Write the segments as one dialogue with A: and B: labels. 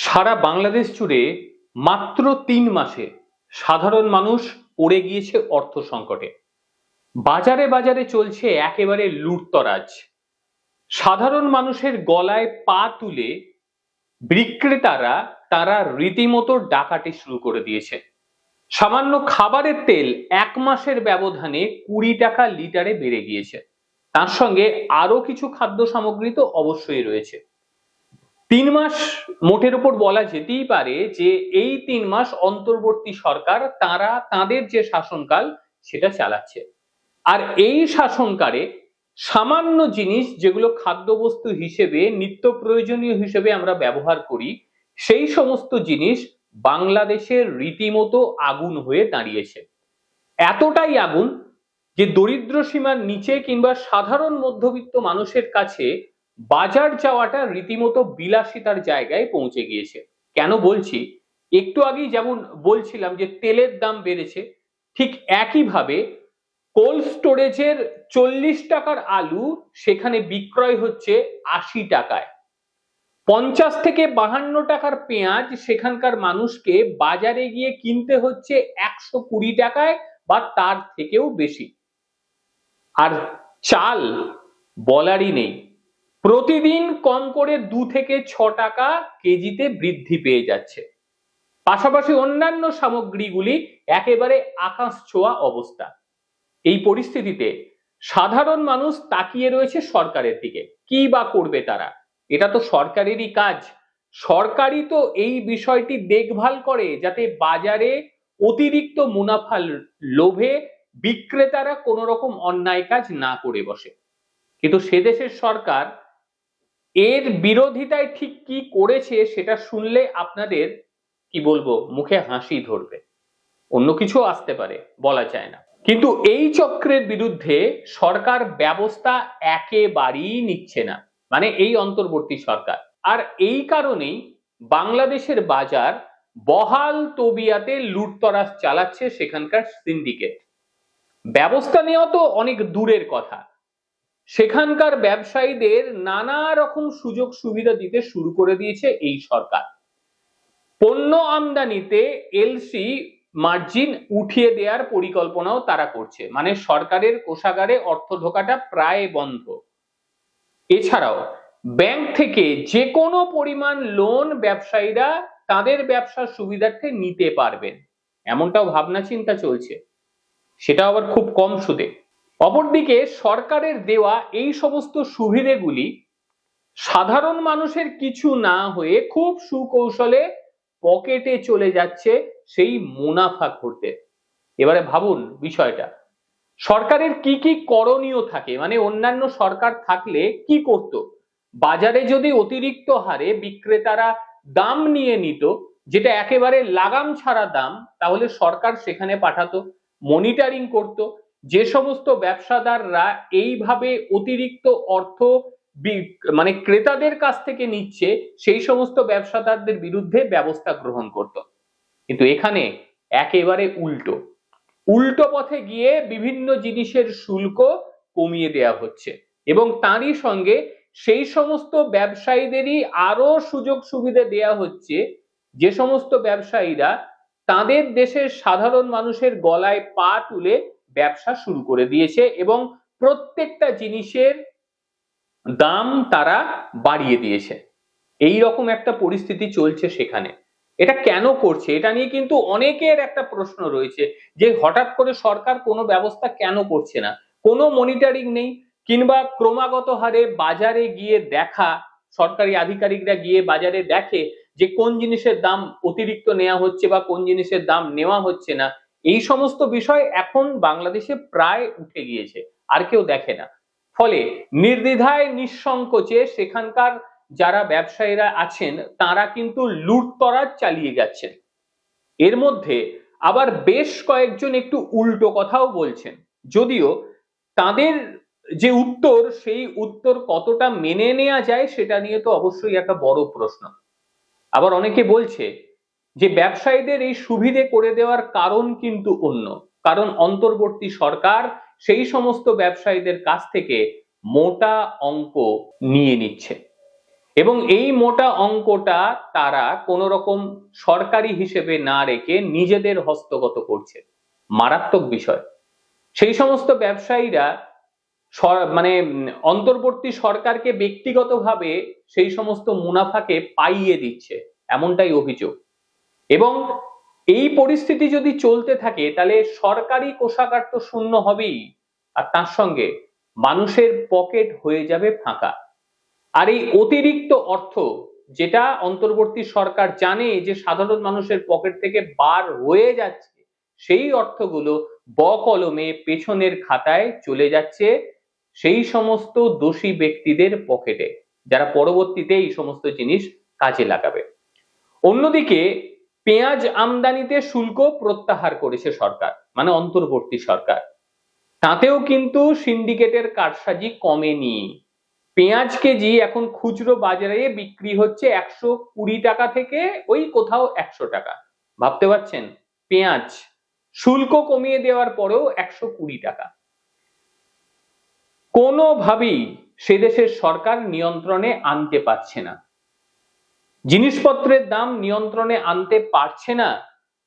A: সারা বাংলাদেশ জুড়ে মাত্র তিন মাসে সাধারণ মানুষ পড়ে গিয়েছে অর্থ সংকটে। বাজারে বাজারে চলছে একেবারে লুটতরাজ। সাধারণ মানুষের গলায় পা তুলে বিক্রেতারা তারা রীতিমতো ডাকাটি শুরু করে দিয়েছে। সামান্য খাবারের তেল এক মাসের ব্যবধানে কুড়ি টাকা লিটারে বেড়ে গিয়েছে। তার সঙ্গে আরও কিছু খাদ্য সামগ্রী তো অবশ্যই রয়েছে। তিন মাস মোটের উপর বলা যেতেই পারে যে এই তিন মাস অন্তর্বর্তী সরকার তারা তাদের যে শাসনকাল সেটা চালাচ্ছে। আর এই শাসনকালে সামান্য জিনিস যেগুলো খাদ্যবস্তু হিসেবে, নিত্য প্রয়োজনীয় হিসেবে আমরা ব্যবহার করি, সেই সমস্ত জিনিস বাংলাদেশের রীতিমতো আগুন হয়ে দাঁড়িয়েছে। এতটাই আগুন যে দরিদ্র সীমার নিচে কিংবা সাধারণ মধ্যবিত্ত মানুষের কাছে বাজার যাওয়াটা রীতিমতো বিলাসিতার জায়গায় পৌঁছে গিয়েছে। কেন বলছি? একটু আগেই যেমন বলছিলাম যে তেলের দাম বেড়েছে, ঠিক একইভাবে কোল্ড স্টোরেজের চল্লিশ টাকার আলু সেখানে বিক্রয় হচ্ছে আশি টাকায়। পঞ্চাশ থেকে বাহান্ন টাকার পেঁয়াজ সেখানকার মানুষকে বাজারে গিয়ে কিনতে হচ্ছে একশো কুড়ি টাকায় বা তার থেকেও বেশি। আর চাল বলারই নেই। প্রতিদিন কম করে দু থেকে ছ টাকা কেজিতে বৃদ্ধি পেয়ে যাচ্ছে। পাশাপাশি অন্যান্য সামগ্রীগুলি একেবারে আকাশ ছোঁয়া অবস্থা। এই পরিস্থিতিতে সাধারণ মানুষ তাকিয়ে রয়েছে সরকারের দিকে। কি বা করবে তারা? এটা তো সরকারেরই কাজ। সরকারই তো এই বিষয়টি দেখভাল করে যাতে বাজারে অতিরিক্ত মুনাফার লোভে বিক্রেতারা কোনো রকম অন্যায় কাজ না করে বসে। কিন্তু সে দেশের সরকার এর বিরোধিতায় ঠিক কি করেছে সেটা শুনলে আপনাদের, কি বলব, মুখে হাসি ধরবে। অন্য কিছু আসতে পারে, বলা যায় না। কিন্তু এই চক্রের বিরুদ্ধে সরকার ব্যবস্থা একেবারেই নিচ্ছে না। মানে এই অন্তর্বর্তী সরকার। আর এই কারণেই বাংলাদেশের বাজার বহাল তবিয়াতে লুটতরাজ চালাচ্ছে সেখানকার সিন্ডিকেট। ব্যবস্থা নেওয়া তো অনেক দূরের কথা। সেখানকার ব্যবসায়ীদের নানা রকম সুযোগ সুবিধা দিতে শুরু করে দিয়েছে এই সরকার। পণ্য আমদানিতে এলসি মার্জিন উঠিয়ে দেওয়ার পরিকল্পনাও তারা করছে। মানে সরকারের কোষাগারে অর্থ ঢোকাটা প্রায় বন্ধ। এছাড়াও ব্যাংক থেকে যে কোনো পরিমাণ লোন ব্যবসায়ীরা তাদের ব্যবসার সুবিধার্থে নিতে পারবেন। এমনটাও ভাবনা চিন্তা চলছে। সেটা আবার খুব কম সুদে। অপরদিকে সরকারের দেওয়া এই সমস্ত সুবিধেগুলি সাধারণ মানুষের কিছু না হয়ে খুব সুকৌশলে পকেটে চলে যাচ্ছে সেই মুনাফা করতে। এবারে ভাবুন বিষয়টা, সরকারের কি কি করণীয় থাকে? মানে অন্যান্য সরকার থাকলে কি করত? বাজারে যদি অতিরিক্ত হারে বিক্রেতারা দাম নিয়ে নিত, যেটা একেবারে লাগাম ছাড়া দাম, তাহলে সরকার সেখানে পাঠাতো মনিটারিং করত যে সমস্ত ব্যবসাদাররা এইভাবে অতিরিক্ত অর্থ মানে ক্রেতাদের কাছ থেকে নিচ্ছে, সেই সমস্ত ব্যবসাদারদের বিরুদ্ধে ব্যবস্থা গ্রহণ করত। কিন্তু এখানে একেবারে উল্টো। উল্টো পথে গিয়ে বিভিন্ন জিনিসের শুল্ক কমিয়ে দেয়া হচ্ছে এবং তারই সঙ্গে সেই সমস্ত ব্যবসায়ীদেরই আরও সুযোগ সুবিধা দেয়া হচ্ছে, যে সমস্ত ব্যবসায়ীরা তাদের দেশের সাধারণ মানুষের গলায় পা তুলে ব্যবসা শুরু করে দিয়েছে এবং প্রত্যেকটা জিনিসের দাম তারা বাড়িয়ে দিয়েছে। এই রকম একটা পরিস্থিতি চলছে সেখানে। এটা কেন করছে? এটা নিয়ে কিন্তু অনেকের একটা প্রশ্ন রয়েছে যে হঠাৎ করে সরকার কোনো ব্যবস্থা কেন করছে না? কোনো মনিটরিং নেই কিংবা ক্রমাগত হারে বাজারে গিয়ে দেখা, সরকারি আধিকারিকরা গিয়ে বাজারে দেখে যে কোন জিনিসের দাম অতিরিক্ত নেওয়া হচ্ছে বা কোন জিনিসের দাম নেওয়া হচ্ছে না এই সমস্ত বিষয় এখন বাংলাদেশে প্রায় উঠে গিয়েছে, আর কেউ দেখে না। ফলে নির্দ্বিধায় নিঃসংকোচে সেখানকার যারা ব্যবসায়ীরা আছেন, তারা কিন্তু লুটতরাজ চালিয়ে যাচ্ছেন। এর মধ্যে আবার বেশ কয়েকজন একটু উল্টো কথাও বলছেন। যদিও তাদের যে উত্তর, সেই উত্তর কতটা মেনে নেওয়া যায়, সেটা নিয়ে তো অবশ্যই একটা বড় প্রশ্ন। আবার অনেকে বলছে যে ব্যবসায়ীদের এই সুবিধে করে দেওয়ার কারণ কিন্তু অন্য। কারণ অন্তর্বর্তী সরকার সেই সমস্ত ব্যবসায়ীদের কাছ থেকে মোটা অঙ্ক নিয়ে নিচ্ছে। এবং এই মোটা অঙ্কটা তারা কোন রকম সরকারি হিসেবে না রেখে নিজেদের হস্তগত করছে। মারাত্মক বিষয়। সেই সমস্ত ব্যবসায়ীরা মানে অন্তর্বর্তী সরকারকে ব্যক্তিগতভাবে সেই সমস্ত মুনাফাকে পাইয়ে দিচ্ছে, এমনটাই অভিযোগ। এবং এই পরিস্থিতি যদি চলতে থাকে, তাহলে সরকারি কোষাগার তো শূন্য হবেই। আর তার সঙ্গে মানুষের পকেট হয়ে যাবে ফাঁকা। আর এই অতিরিক্ত অর্থ যেটা অন্তর্বর্তী সরকার জানে যে সাধারণ মানুষের পকেট থেকে বার হয়ে যাচ্ছে, সেই অর্থগুলো বকলমে পেছনের খাতায় চলে যাচ্ছে সেই সমস্ত দোষী ব্যক্তিদের পকেটে, যারা পরবর্তীতে এই সমস্ত জিনিস কাজে লাগাবে। অন্যদিকে পেঁয়াজ আমদানিতে শুল্ক প্রত্যাহার করেছে সরকার মানে অন্তর্বর্তী সরকার। তাতেও কিন্তু সিন্ডিকেটের কারসাজি কমেনি। পেঁয়াজ কেজি এখন খুচরো বাজারে বিক্রি হচ্ছে একশো কুড়ি টাকা থেকে ওই কোথাও একশো টাকা। ভাবতে পারছেন? পেঁয়াজ শুল্ক কমিয়ে দেওয়ার পরেও একশো কুড়ি টাকা। কোনোভাবেই সে দেশের সরকার নিয়ন্ত্রণে আনতে পারছে না। জিনিসপত্রের দাম নিয়ন্ত্রণে আনতে পারছে না,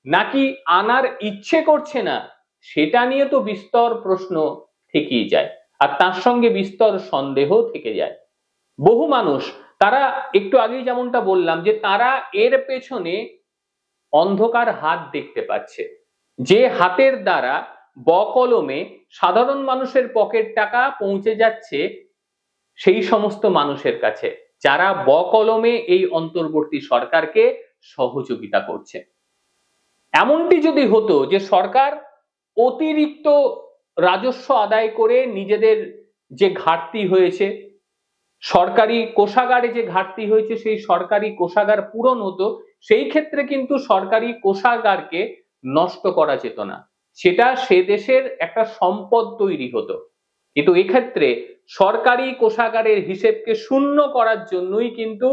A: নাকি আনার ইচ্ছে করছে না, সেটা নিয়ে তো বিস্তর প্রশ্ন থেকেই যায়। আর তার সঙ্গে বিস্তর সন্দেহ থেকে যায়। বহু মানুষ, তারা একটু আগেই যেমনটা বললাম যে তারা এর পেছনে অন্ধকার হাত দেখতে পাচ্ছে। যে হাতের দ্বারা বকলমে সাধারণ মানুষের পকেট টাকা পৌঁছে যাচ্ছে সেই সমস্ত মানুষের কাছে। যারা বকলমে এই অন্তর্বর্তী সরকারকে সহযোগিতা করছে। এমনটি যদি হতো যে সরকার অতিরিক্ত রাজস্ব আদায় করে নিজেদের যে ঘাটতি হয়েছে, সরকারি কোষাগারে যে ঘাটতি হয়েছে, সেই সরকারি কোষাগার পূরণ হতো, সেই ক্ষেত্রে কিন্তু সরকারি কোষাগারকে নষ্ট করা যেত না। সেটা সে দেশের একটা সম্পদ তৈরি হতো। কিন্তু এক্ষেত্রে সরকারি কোষাগারের হিসেবকে শূন্য করার জন্যই কিন্তু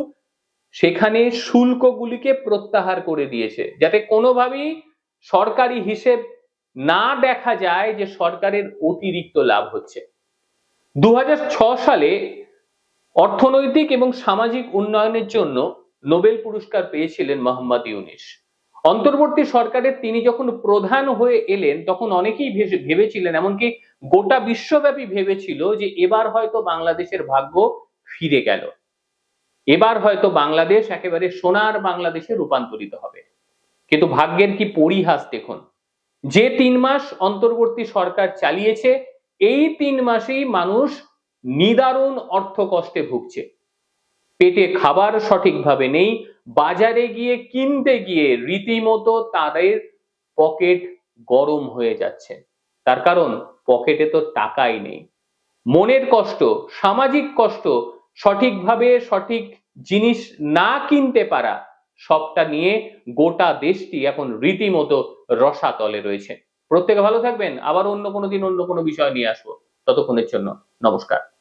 A: সেখানে শুল্কগুলিকে প্রত্যাহার করে দিয়েছে। যাতে কোনোভাবেই সরকারি হিসেব না দেখা যায় যে সরকারের অতিরিক্ত লাভ হচ্ছে। দু সালে অর্থনৈতিক এবং সামাজিক উন্নয়নের জন্য নোবেল পুরস্কার পেয়েছিলেন মোহাম্মদ ইউনিস। অন্তর্বর্তী সরকারের তিনি যখন প্রধান হয়ে এলেন, তখন অনেকেই ভেবে- ভেবেছিলেন, এমনকি গোটা বিশ্বব্যাপী ভেবেছিল যে এবার হয়তো বাংলাদেশের ভাগ্য ফিরে গেল। এবার হয়তো বাংলাদেশ একেবারে সোনার বাংলাদেশে রূপান্তরিত হবে। কিন্তু ভাগ্যের কি পরিহাস দেখুন? যে তিন মাস অন্তর্বর্তী সরকার চালিয়েছে, এই তিন মাসেই মানুষ নিদারুণ অর্থ কষ্টে ভুগছে। পেটে খাবার সঠিকভাবে নেই বাজারে গিয়ে কিনতে গিয়ে রীতিমতো তাদের পকেট গরম হয়ে যাচ্ছে। তার কারণ পকেটে তো টাকাই নেই। মনের কষ্ট, সামাজিক কষ্ট, সঠিকভাবে সঠিক জিনিস না কিনতে পারা সবটা নিয়ে গোটা দেশটি এখন রীতিমতো রসাতলে রয়েছে। প্রত্যেকে ভালো থাকবেন। আবার অন্য কোনো দিন অন্য কোনো বিষয় নিয়ে আসব। ততক্ষণের জন্য নমস্কার।